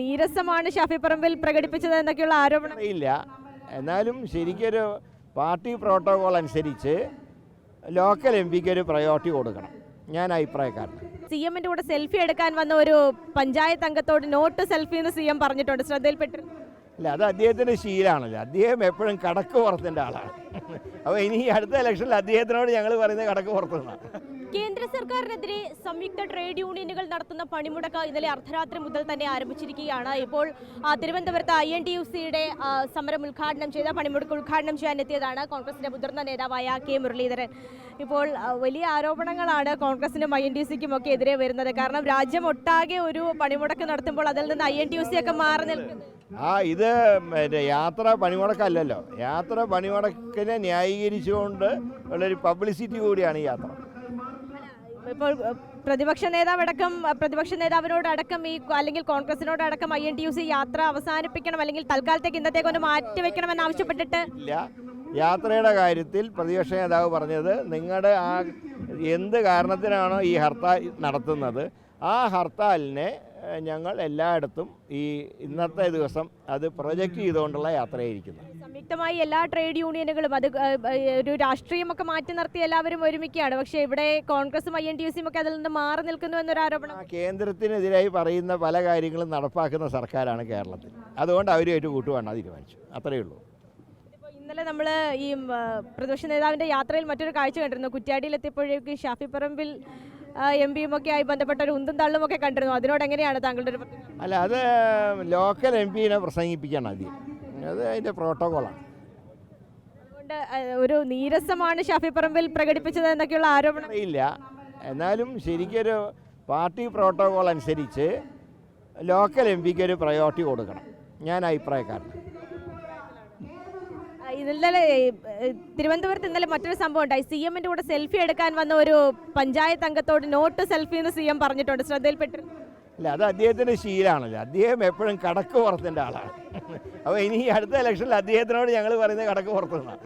നീരസമാണ് ഷാഫി പറമ്പിൽ പ്രകടിപ്പിച്ചത് എന്നൊക്കെയുള്ള ആരോപണം. അറിയില്ല എന്നാലും ശരിക്കൊരു പാർട്ടി പ്രോട്ടോകോൾ അനുസരിച്ച് ലോക്കൽ എം പിക്ക് ഒരു പ്രയോറിറ്റി കൊടുക്കണം. ഞാൻ അഭിപ്രായക്കാരൻ സി എമ്മിന്റെ കൂടെ സെൽഫി എടുക്കാൻ വന്ന ഒരു പഞ്ചായത്ത് അംഗത്തോട് നോട്ട് സെൽഫി എന്ന് സി എം പറഞ്ഞിട്ടുണ്ട്. ശ്രദ്ധയിൽപ്പെട്ടിരുന്നു അല്ല അത് അദ്ദേഹത്തിന്റെ ശീലമാണല്ലോ. അദ്ദേഹം എപ്പോഴും കടക്ക് പുറത്തിന്റെ ആളാണ്. അപ്പോൾ ഇനി ഈ അടുത്ത ഇലക്ഷനിൽ അദ്ദേഹത്തിനോട് ഞങ്ങൾ പറയുന്നത് കടക്ക് പുറത്തുനിന്നാണ് കേന്ദ്ര സർക്കാരിനെതിരെ സംയുക്ത ട്രേഡ് യൂണിയനുകൾ നടത്തുന്ന പണിമുടക്ക് ഇന്നലെ അർദ്ധരാത്രി മുതൽ തന്നെ ആരംഭിച്ചിരിക്കുകയാണ്. ഇപ്പോൾ തിരുവനന്തപുരത്ത് ഐ എൻ ടി യു സിയുടെ സമരം ഉദ്ഘാടനം ചെയ്ത പണിമുടക്ക് ഉദ്ഘാടനം ചെയ്യാൻ എത്തിയതാണ് കോൺഗ്രസിന്റെ മുതിർന്ന നേതാവായ കെ മുരളീധരൻ. ഇപ്പോൾ വലിയ ആരോപണങ്ങളാണ് കോൺഗ്രസിനും ഐ എൻ ടി സിക്കും ഒക്കെ എതിരെ വരുന്നത്. കാരണം രാജ്യം ഒട്ടാകെ ഒരു പണിമുടക്ക് നടത്തുമ്പോൾ അതിൽ നിന്ന് I N T U C ഒക്കെ മാറി നിൽക്കുന്നു ആ ഇത് യാത്ര പണിമുടക്കല്ലല്ലോ. യാത്ര പണിമുടക്കിനെ ന്യായീകരിച്ചുകൊണ്ട് ഉള്ളൊരു പബ്ലിസിറ്റി കൂടിയാണ് ഈ യാത്ര. ഇപ്പോൾ പ്രതിപക്ഷ നേതാവടക്കം പ്രതിപക്ഷ നേതാവിനോടടക്കം ഈ അല്ലെങ്കിൽ കോൺഗ്രസിനോടടക്കം I N T U C യാത്ര അവസാനിപ്പിക്കണം അല്ലെങ്കിൽ തൽക്കാലത്തേക്ക് ഇന്നത്തേക്ക് ഒന്ന് മാറ്റിവെക്കണമെന്ന് ആവശ്യപ്പെട്ടിട്ട് യാത്രയുടെ കാര്യത്തിൽ പ്രതിപക്ഷ നേതാവ് പറഞ്ഞത് നിങ്ങളുടെ ആ എന്ത് കാരണത്തിനാണോ ഈ ഹർത്താൽ നടത്തുന്നത് ആ ഹർത്താലിനെ ഞങ്ങൾ എല്ലായിടത്തും ഈ ഇന്നത്തെ ദിവസം അത് പ്രൊജക്റ്റ് ചെയ്തുകൊണ്ടുള്ള യാത്രയായിരിക്കുന്നത് സംയുക്തമായി എല്ലാ ട്രേഡ് യൂണിയനുകളും അത് ഒരു രാഷ്ട്രീയമൊക്കെ മാറ്റി നിർത്തി എല്ലാവരും ഒരുമിക്കുകയാണ്. പക്ഷേ ഇവിടെ കോൺഗ്രസും ഐ എൻ ടി യു സിയും ഒക്കെ അതിൽ നിന്ന് മാറി നിൽക്കുന്നു എന്നൊരു ആരോപണം കേന്ദ്രത്തിനെതിരായി പറയുന്ന പല കാര്യങ്ങളും നടപ്പാക്കുന്ന സർക്കാരാണ് കേരളത്തിൽ. അതുകൊണ്ട് അവരുമായിട്ട് കൂട്ടുവാണ് തീരുമാനിച്ചു. അത്രയേ ഉള്ളൂ. ഇന്നലെ നമ്മൾ ഈ പ്രതിപക്ഷ നേതാവിന്റെ യാത്രയിൽ മറ്റൊരു കാഴ്ച കണ്ടിരുന്നു. കുറ്റ്യാടിയിലെത്തിയപ്പോഴേക്ക് ഷാഫി പറമ്പിൽ എം പിയും ഒക്കെ ആയി ബന്ധപ്പെട്ട ഒരു ഉന്തും തള്ളും ഒക്കെ കണ്ടിരുന്നു. അതിനോട് എങ്ങനെയാണ് താങ്കളുടെ ഒരു അല്ല അത് ലോക്കൽ എം പിനെ പ്രസംഗിപ്പിക്കണം ആദ്യം. അത് അതിന്റെ പ്രോട്ടോകോളാണ്. അതുകൊണ്ട് ഒരു നീരസമാണ് ഷാഫി പറമ്പിൽ പ്രകടിപ്പിച്ചത് എന്നൊക്കെയുള്ള ആരോപണം. ഇല്ല. എന്നാലും ശരിക്കൊരു പാർട്ടി പ്രോട്ടോകോൾ അനുസരിച്ച് ലോക്കൽ എം പിക്ക് ഒരു പ്രയോറിറ്റി കൊടുക്കണം. ഞാൻ അഭിപ്രായക്കാരൻ ആ, ഇന്നലെ തിരുവനന്തപുരത്ത് ഇന്നലെ മറ്റൊരു സംഭവം ഉണ്ടായി. സി എമ്മിന്റെ കൂടെ സെൽഫി എടുക്കാൻ വന്ന ഒരു പഞ്ചായത്ത് അംഗത്തോട് നോട്ട് സെൽഫി എന്ന് സി എം പറഞ്ഞിട്ടുണ്ട്. ശ്രദ്ധയിൽപ്പെട്ടിരുന്നു. അല്ല അത് അദ്ദേഹത്തിന്റെ ശീലമാണല്ലോ അദ്ദേഹം എപ്പോഴും കടക്ക് പുറത്തിന്റെ ആളാണ്. അപ്പോൾ ഇനി അടുത്ത ഇലക്ഷനിൽ അദ്ദേഹത്തിനോട് ഞങ്ങൾ പറയുന്നത് കടക്ക് പുറത്തുനിന്നാണ്